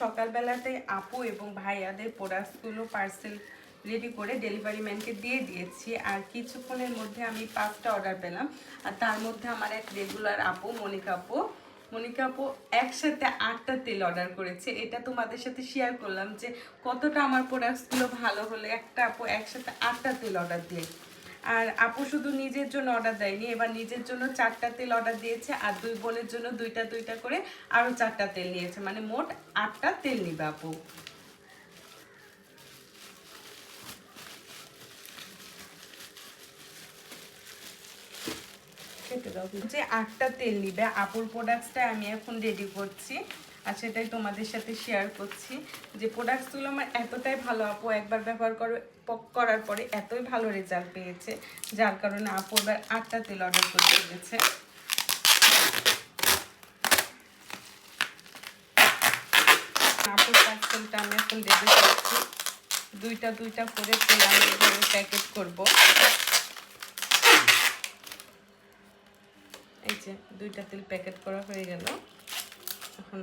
সকালবেলাতে আপু এবং ভাইয়াদের প্রোডাক্টসগুলো পার্সেল রেডি করে ডেলিভারি ম্যানকে দিয়ে দিয়েছি। আর কিছুক্ষণের মধ্যে আমি পাঁচটা অর্ডার পেলাম। আর তার মধ্যে আমার এক রেগুলার আপু, মনিকা আপু। মনিকা আপু একসাথে আটটা তেল অর্ডার করেছে। এটা তোমাদের সাথে শেয়ার করলাম যে কতটা আমার প্রোডাক্টসগুলো ভালো হলে। একটা আপু একসাথে আটটা তেল অর্ডার দিয়ে আর আপু শুধু নিজের জন্য অর্ডার দেয়নি, এবার নিজের জন্য চারটা তেল অর্ডার দিয়েছে আর দুই বোনের জন্য দুইটা দুইটা করে আরও চারটা তেল নিয়েছে। মানে মোট আটটা তেল নিবে আপু। যে আটটা তেল নিবে, আপুর প্রোডাক্টসটা আমি এখন রেডি করছি। আর সেটাই তোমাদের সাথে শেয়ার করছি যে প্রোডাক্টসগুলো আমার এতটাই ভালো আপু, একবার ব্যবহার করো করার পরে এতই ভালো রেজাল্ট পেয়েছে, যার কারণে আপু এবার আটটা তেল অর্ডার করতে গেছে আপুর পার্সেলটা আমি এখন দুইটা দুইটা করে তেল আমি প্যাকেট করব। এই যে, দুইটা তেল প্যাকেট করা হয়ে গেল। এখন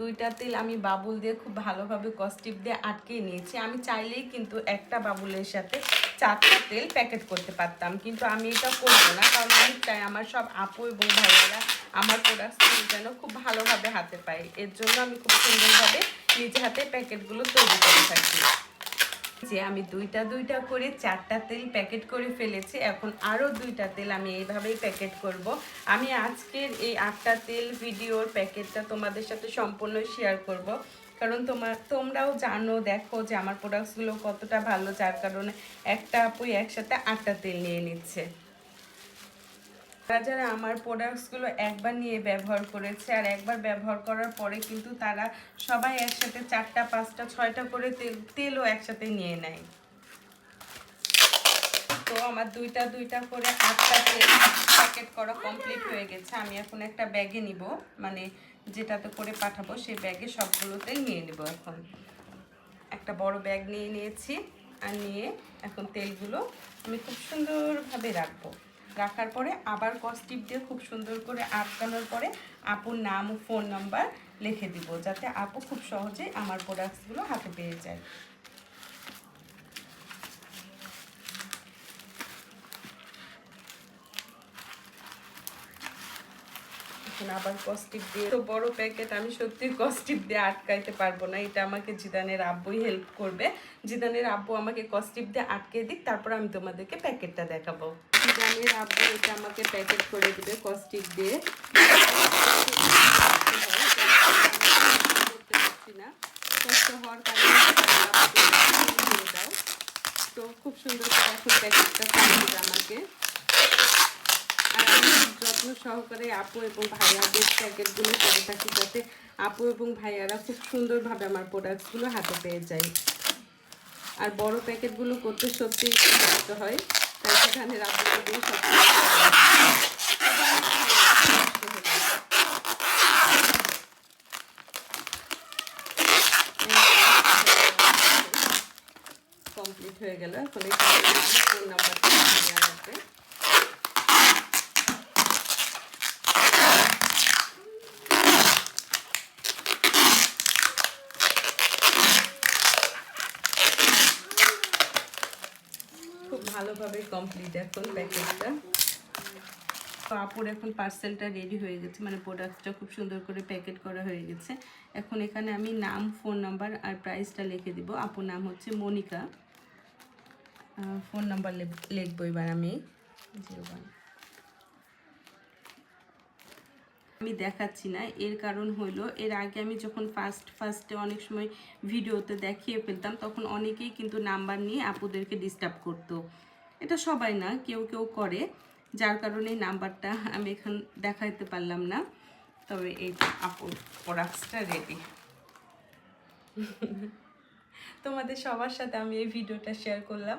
দুইটা তেল আমি বাবুল দিয়ে খুব ভালোভাবে কস্টিপ দিয়ে আটকে নিয়েছি। আমি চাইলেই কিন্তু একটা বাবুলের সাথে চারটা তেল প্যাকেট করতে পারতাম, কিন্তু আমি এটা করব না, কারণ আমি চাই আমার সব আপু এবং ভাইয়েরা আমার প্রোডাক্ট যেন খুব ভালোভাবে হাতে পায়। এর জন্য আমি খুব সুন্দরভাবে নিজে হাতে প্যাকেটগুলো তৈরি করে থাকি। যে আমি দুইটা দুইটা করে চারটা তেল প্যাকেট করে ফেলেছি, এখন আরও দুইটা তেল আমি এইভাবেই প্যাকেট করব। আমি আজকের এই আটটা তেল ভিডিওর প্যাকেটটা তোমাদের সাথে সম্পূর্ণ শেয়ার করব। কারণ তোমার, তোমরাও জানো, দেখো যে আমার প্রোডাক্টসগুলো কতটা ভালো, যার কারণে একটা আপুই একসাথে আটটা তেল নিয়ে নিচ্ছে। যারা আমার প্রোডাক্টসগুলো একবার নিয়ে ব্যবহার করেছে আর একবার ব্যবহার করার পরে কিন্তু তারা সবাই একসাথে চারটা, পাঁচটা, ছয়টা করে তেল, তেলও একসাথে নিয়ে নেয়। তো আমার দুইটা দুইটা করে আটটা তেল প্যাকেট করা কমপ্লিট হয়ে গেছে। আমি এখন একটা ব্যাগে নিব মানে যেটাতে করে পাঠাবো সেই ব্যাগে সবগুলোতে নিয়ে নিব এখন। একটা বড় ব্যাগ নিয়ে নিয়েছি আর নিয়ে এখন তেলগুলো আমি খুব সুন্দরভাবে রাখব। রাখার পরে আবার কস্টিপ দিয়ে খুব সুন্দর করে আটকানোর পরে আপুর নাম ও ফোন নাম্বার লিখে দিব, যাতে আপু খুব সহজেই আমার প্রোডাক্টসগুলো হাতে পেয়ে যায়। আবার কস্টিপ দিয়ে তো বড় প্যাকেট আমি সত্যি কস্টিপ দিয়ে আটকাইতে পারব না। এটা আমাকে জিদানের আব্বুই হেল্প করবে। জিদানের আব্বু আমাকে কস্টিপ দিয়ে আটকে দিক, তারপর আমি তোমাদেরকে প্যাকেটটা দেখাবো। জিদানের আব্বু এটা আমাকে প্যাকেট করে দিবে কস্টিপ দিয়ে। কষ্ট হওয়ার কারণে তো খুব সুন্দর প্যাকেটটা আমাকে। আর যত্ন সহকারে আপু এবং প্যাকেটগুলো যাতে আপু এবং ভাইয়ারা খুব সুন্দরভাবে আমার প্রোডাক্টসগুলো হাতে পেয়ে যায়। আর বড় প্যাকেটগুলো করতে কষ্ট হয়। সেখানে রাখতে দিয়ে সব কমপ্লিট হয়ে গেল। এখন এই নাম্বারটা লাগবে। খুব ভালোভাবে কমপ্লিট এখন প্যাকেজটা তো আপুর এখন পার্সেলটা রেডি হয়ে গেছে মানে প্রোডাক্টটা খুব সুন্দর করে প্যাকেট করা হয়ে গেছে। এখন এখানে আমি নাম ফোন নাম্বার আর প্রাইসটা লিখে দিব। আপুর নাম হচ্ছে মনিকা। ফোন নাম্বার লিখব এবার আমি। জিরো ওয়ান আমি দেখাচ্ছি না। এর কারণ হলো, এর আগে আমি যখন ফার্স্ট ফার্স্টে অনেক সময় ভিডিওতে দেখিয়ে ফেলতাম, তখন অনেকেই কিন্তু নাম্বার নিয়ে আপুদেরকে ডিস্টার্ব করতো। এটা সবাই না, কেউ কেউ করে। যার কারণে নাম্বারটা আমি এখন দেখাইতে পারলাম না। তবে এই আপুর প্রোডাক্টসটা রেডি তোমাদের সবার সাথে আমি এই ভিডিওটা শেয়ার করলাম।